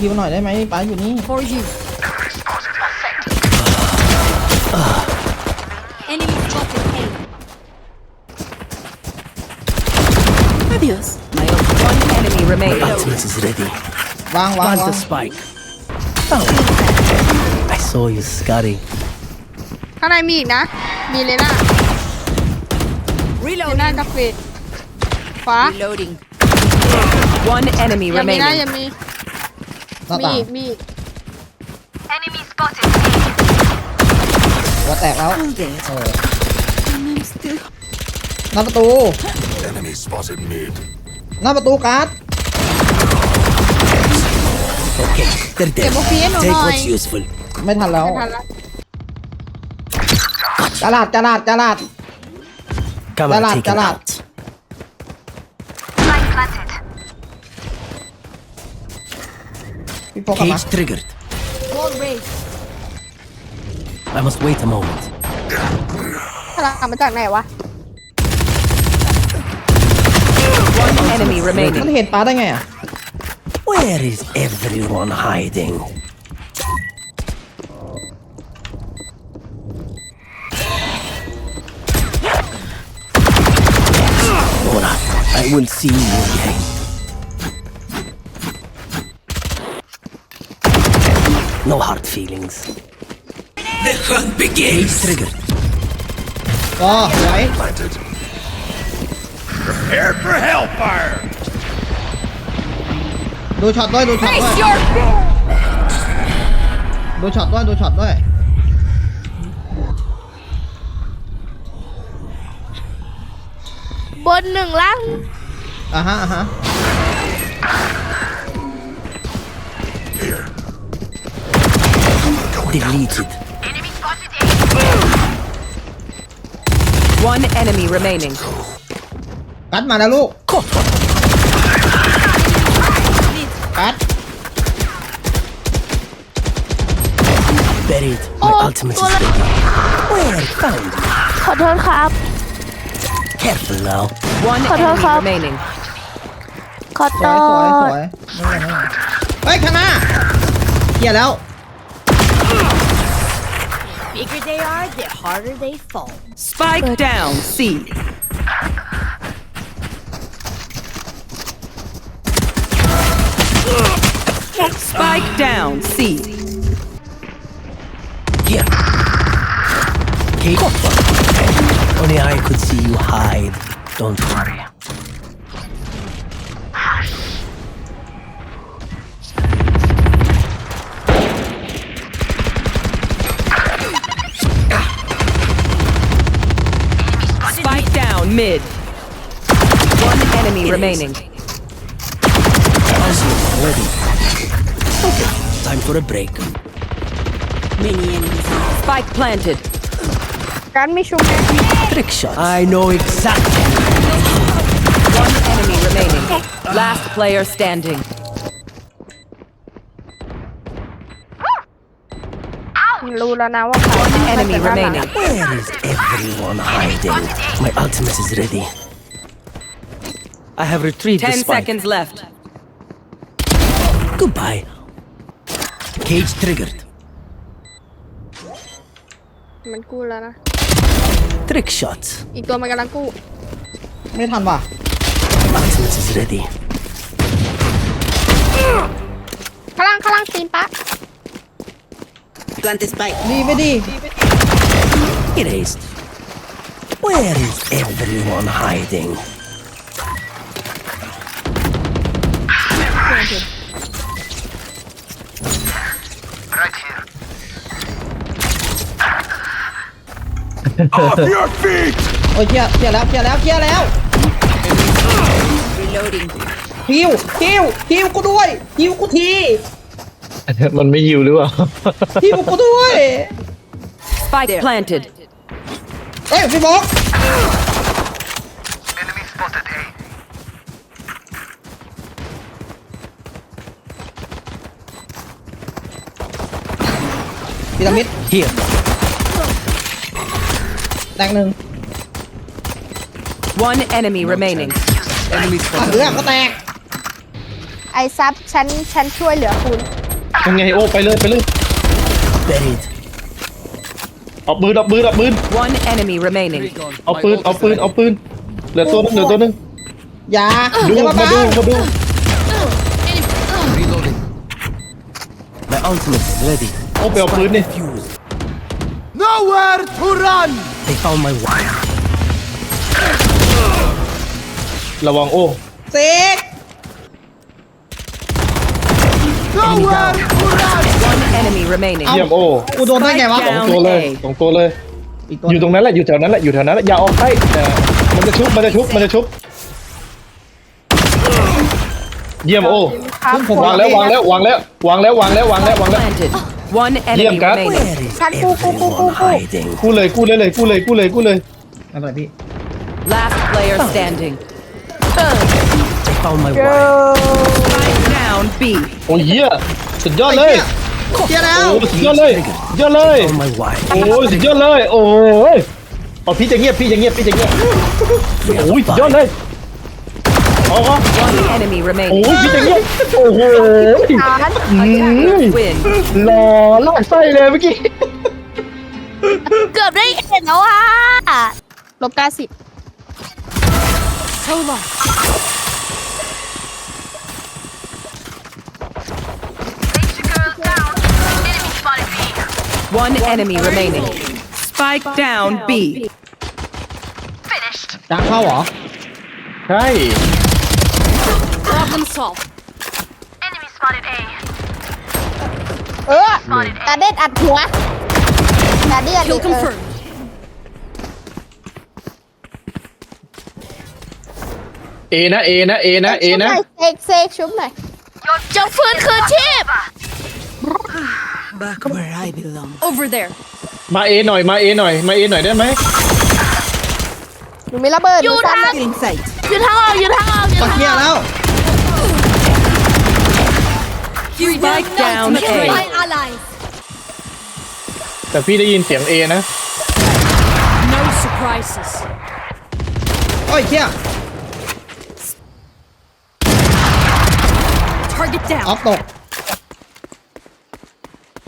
ฮิวหน่อยได้ไหมป้าอยู่นี่ For you. Enemy spotted A. Adios. My ult- one enemy remaining. Ultimate is ready. วางวาง Plant วาง the spike. Oh. I saw you, Scotty. ข้างในมีอีกนะ มีเลน่าเลน่ากับเฟดฟ้า Reloading. One enemy อย่ามีนะ remaining. อย่ามี หน้ามีต่างอีกมีอีกหัวแตกแล้ว I'm dead. เออ I'm still หน้าประตู Enemy spotted mid. หน้าประตูการ์ด okay. They're เก็บ dead. โอฟีให้หนูห Take น่อย what's useful. ไม่ทันแล้วไม่ทันละกระดาษกระดาษกระดาษ Camera Galat, taken galat. out. พี่โฟกัสมา Cage triggered. Wall raised. I must wait a moment. พลังมาจากไหนวะ One enemy มัน remaining. เห็นป้าได้ไงอ่ะ Where is everyone hiding? Nora, I will see you again. No hard feelings. The hunt begins. Cage triggered. ก็สวย Planted. Prepare for hellfire! ดูช็อตด้วยดูช็อตด้วยดูช็อตด้วยดูช็อตด้วย บนหนึ่งล่างอะฮะอะฮะ Deleted. One enemy remaining. กัดมาแล้วลูก Caught one. กัด Buried. My Oh, ultimate is Nora. ready. Where? Found. ขอโทษครับ Careful now. One Cut her enemy off. remaining. ขอ ส โท วยสวยส ษ วยไม่เป็นไรไม่เป็นไรเฮ้ยข้างหน้าเคลียร์แล้ว Bigger they are, the harder they fall. Spike down. C. Spike down. C. Here. Cage. Only I could see you hide. Don't worry. Mid. One enemy it remaining. ready. Okay, time for a break. Many. Spike planted. Got me shoulder. Trick shot. I know exactly. One enemy remaining. Last player standing. รู้แล้วนะว่าเขา Enemy remaining. Where is everyone hiding? My ultimate is ready. I have retrieved the Ten spike. seconds left. Goodbye. Cage triggered. มันกู้แล้วนะ Trick shot. อีกตัวมันกำลังกู้ ไม่ทันว่ะ Ultimate is ready. ข้างล่างข้างล่างตีนปะ Plant the spike. ดีไม่ดี Erased. Where is everyone hiding? Off your feet! โอ้ยเคลียร์เคลียร์แล้วเคลียร์แล้วเคลียร์แล้ว Reloading. ฮิวฮิวฮิวกูด้วยฮิวกูที มันไม่ยิวหรือเปล่าฮิวกูด้วย Spike planted. เอ้ยพี่บอก Enemy spotted A. พีระมิด Here. แตกหนึ่ง One enemy remaining. Enemy อะเรื่องก็แตก ไอซับฉันฉันช่วยเหลือคุณ ยังไงโอ้ไปเลยไปเลย Buried. เอาปืนเอาปืนเอาปืน One enemy remaining. เอาปืนเอาปืนเอาปืนเหลือตัวนึงเหลือตัวนึงอย่าดูอย่ามามาบ้าดูมาดู My ultimate is ready. โอ้ไปเอาปืนนี่ Fused. Nowhere to run! They found my wire. ระวังโอ้เซก Nowhere to run! One enemy remaining. เยี่ยมโอ้กูโดนได้ไงวะ สองตัวเลยสองตัวเลย อีกตัวอยู่ตรงนั้นแหละอยู่แถวนั้นแหละอยู่แถวนั้นแหละอย่าออกไปแต่มันจะชุบมันจะชุบมันจะชุบ เยี่ยมโอ้ครับซึ่งผมวางแล้ววางแล้ววางแล้ววางแล้ววางแล้ววางแล้ววางแล้ว Planted. One Liam, enemy God. remaining. Where is Saan po, po, po, po, everyone po? hiding? กู้เลยกู้เลยเลยกู้เลยกู้เลยกู้เลยไม่เป็นไรพี่ Last player standing. They found my เจอ wire. Down B. โอ้ยเหี้ยสุดยอดไอ้เลยเหี้ยเหี้ยแล้วโอ้สุดยอดเลยสุดยอดเลย Found my wire. โอ้ยสุดยอดเลย โอ้ยเอาพี่จะเงียบพี่จะเงียบพี่จะเงียบ We are โอ้ยสุดยอดเลยเอาเอา One enemy โอ้ remaining. ยพี่จะเงียบโอ้โหฐานอืม Win. หล่อลากไส้เลยเมื่อกี้เกือบได้เห็นแล้วอะลบเก้าสิบ One enemy remaining. Spike down B. ดังเข้าเหรอ ใช่ Problem solved. เออการเด็ดอัดหัวการเดียด Kill confirmed. เอนะเอนะเอนะเอนะเซกเซกชุบหน่อยจงฟื้นคืนชีพ Back where I belong. Over there. มาเอหน่อยมาเอหน่อยมาเอหน่อยได้ไหมหนูมีระเบิดอยู่ทาง In sight. อยู่ทางออกอยู่ทางออกอยู่ปักทางเกียอร์อกแล้ว Spike down Ultimate A. my allies. แต่พี่ได้ยินเสียงเอนะ No surprises. โอ้ยเหี้ย Target ออ down. ฟตก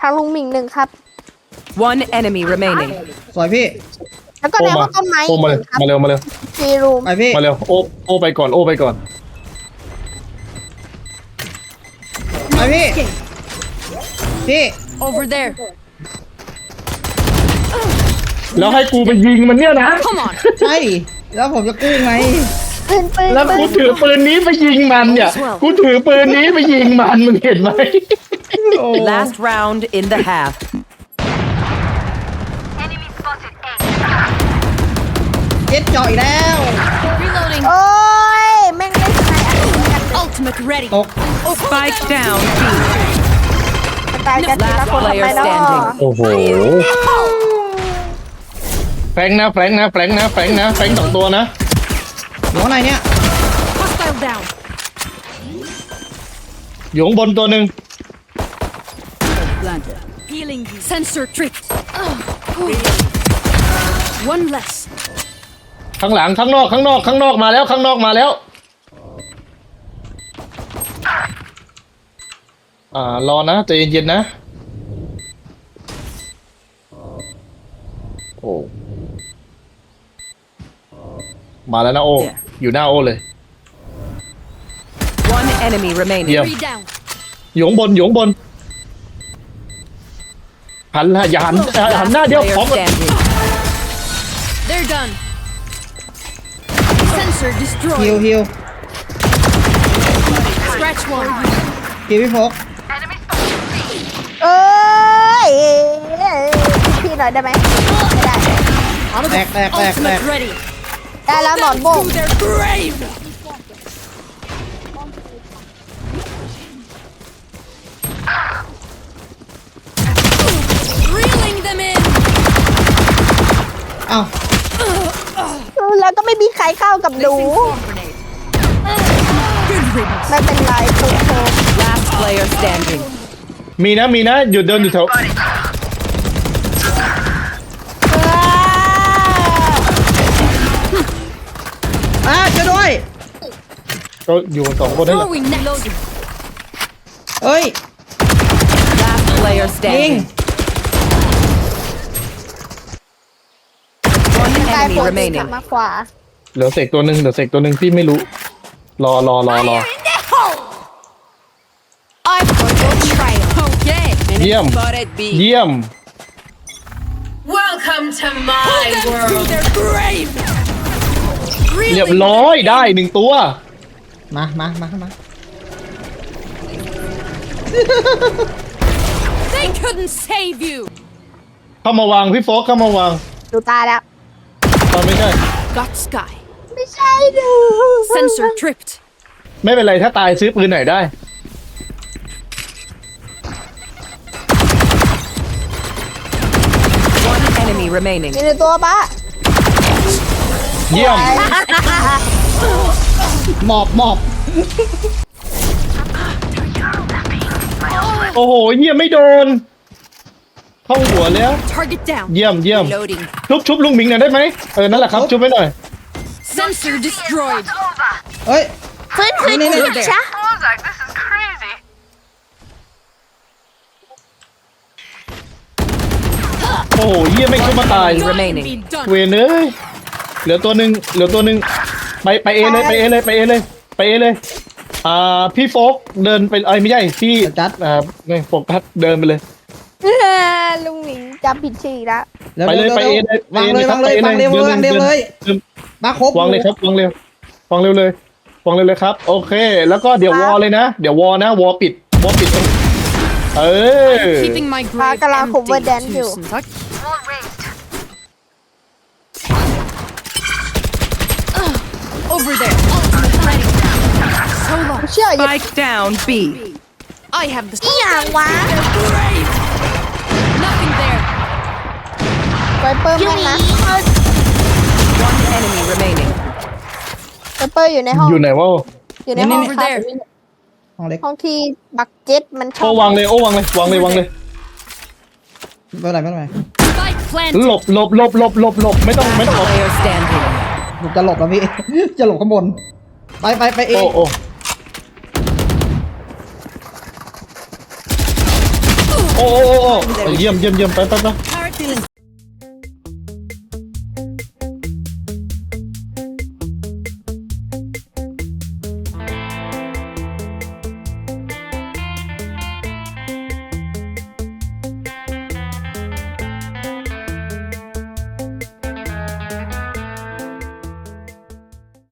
ทางลุงหมิงหนึ่งครับ One enemy remaining. สวยพี่แล้วก็โอในห้มาองต้นไม้โอมาเลยครับมาเร็วมาเร็วซีรูมไปพี่มาเร็วโอโอไปก่อนโอไปก่อนไปพี่พี่ Over there. แล้วให้กูไปยิงมันเนี่ยนะ Come on. ใช่แล้วผมจะกู้ไงปืนปืนแล้วปืกูนถือปืนนี้ไปยิงมันเนี่ยกูถือปืนนี้ไปยิงมันมึงเห็นไหม โอ้ Last round in the half. เจ็ดเจาะอีกแล้ว Reloading. โอ้ยแม่งเล่นสไนด์อัดกัน Ultimate ready. ตก Spike down B. ตายกันทีละคนทำไมเนาะ standing โอ้โห แฟงนะ แฟงนะ แฟงนะ แฟงนะ แฟงสองตัวนะอยู่ข้างในเนี่ย Hostile down. อยู่ข้างบนตัวหนึ่ง Healing you. Sensor tricked. One less. ข้างหลังข้างนอกข้างนอกข้างนอกมาแล้วข้างนอกมาแล้ว อ่ารอนะใจเย็นๆนะ โอ้ มาแล้วนะโออยู่หน้าโอเลย One enemy remaining. Yeah. Three down. อยู่ข้างบนอยู่ข้างบน หันละอย่าหันอย่าหันหน้าเดียว Player พร้อมกัน standing. They're done. Sensor ฮิว destroyed. ฮิว Scratch one. ฮิวพี่โฟกเอ้ยพี่หน่อยได้ไหมไม่ได้แตกแตกแตกแตก Ultimate ready. ได้แล้วหนอนโบก To their grave. ก็ไม่มีใครเข้ากับหนู Good riddance. ไม่เป็นไรถูกโท Last player standing. มีนะมีนะหยุดเดินอยู่แถวอ่าช่วยด้วย ก็อยู่กันสองคนนั่นแหละ Throwing net. Loading. เอ้ย Last player ยิง standing. One กาย enemy โผล่กลั remaining. บมาขวา เหลือเสกตัวหนึ่งเหลือเสกตัวหนึ่งพี่ไม่รู้ รอรอรอรอ I'm on your trail. Okay. เยี่ยม Spotted B. เยี่ยม Welcome to my world. Their grave. เรียบร้อยได้หนึ่งตัว มามามามา They couldn't save you. เข้ามาวางพี่โฟกเข้ามาวางดูตายแล้วตอน ไม่ใช่ Got sky. ไม่ใช่ดู Sensor tripped. ไม่เป็นไรถ้าตายซื้อปืนไหนอยได้ One enemy remaining. มีในตัวปะเยี่ยม หมอบหมอบโอ้โหเยี่ยมไม่โดน เข้าหัวแล้ว Target down. เยี่ยมเยี่ยม Loading. ชุบชุบลุงหมิงหน่อยได้ไหมเออนั่นแหละครับชุบไว้หน่อย Sensor destroyed. เอ้ยขึ้นขึ้นนี่นี่ขึ้นนี่ช้าโอ้โหเยี่ยมไม่ชุบมาตาย Done Remaining. be done. เวนเอ้ยเหลือตัวหนึ่งเหลือตัวหนึ่งไปไปเอเลยไปเอเลยไปเอเลยไปเอเลยอ่าพี่โฟกเดินไปเอ้ยไม่ใช่พี่โฟกัสอ่าไม่โฟกัสเดินไปเลย ลุงหมิงจำผิดชื่ออีกแล้วร็วไปเลยร็วไปเอร็วเลยวางเลยไปวางเลยไปวางเร็วดินวางเร็วดินเลยดินมาครบวางเลยครับวางเร็ววางเร็วเลยวางเร็วเลยครับโอเคแล้วก็เดี๋ยววอลเลยนะเดี๋ยววอลนะวอลปิดวอลปิดตรงเออ Keeping my grave กำลัง cover dance empty. อยู่ Tusen tack. Ugh, Over there. Ultimate ready. So long. เชื่ออย่า Spike down B. I have the อีหยังวะ grave. Nothing ไวเปอร์แม่นนะ One enemy remaining. ไวเปอร์อยู่ในห้อง อยู่ไหนวะอยู่ในห้อง Over ค่ะ there. ห้องเล็กห้องที่บักเจ็ตมันชอโอ้บวางเลยโอ้วางเลยวางเลยวางเลย ไม่เป็นไรไม่เป็นไร Spike planted. หลบหลบหลบหลบหลบหลบไม่ต้องไม่ต้อง Last ออก player standing. ผมจะหลบแล้วพี่ จะหลบข้างบน ไปไปไปเอโอ้โอ้โอ้โอ้โอ้โอ้เยี่ยมเยี่ยมเยี่ยมไปไปไป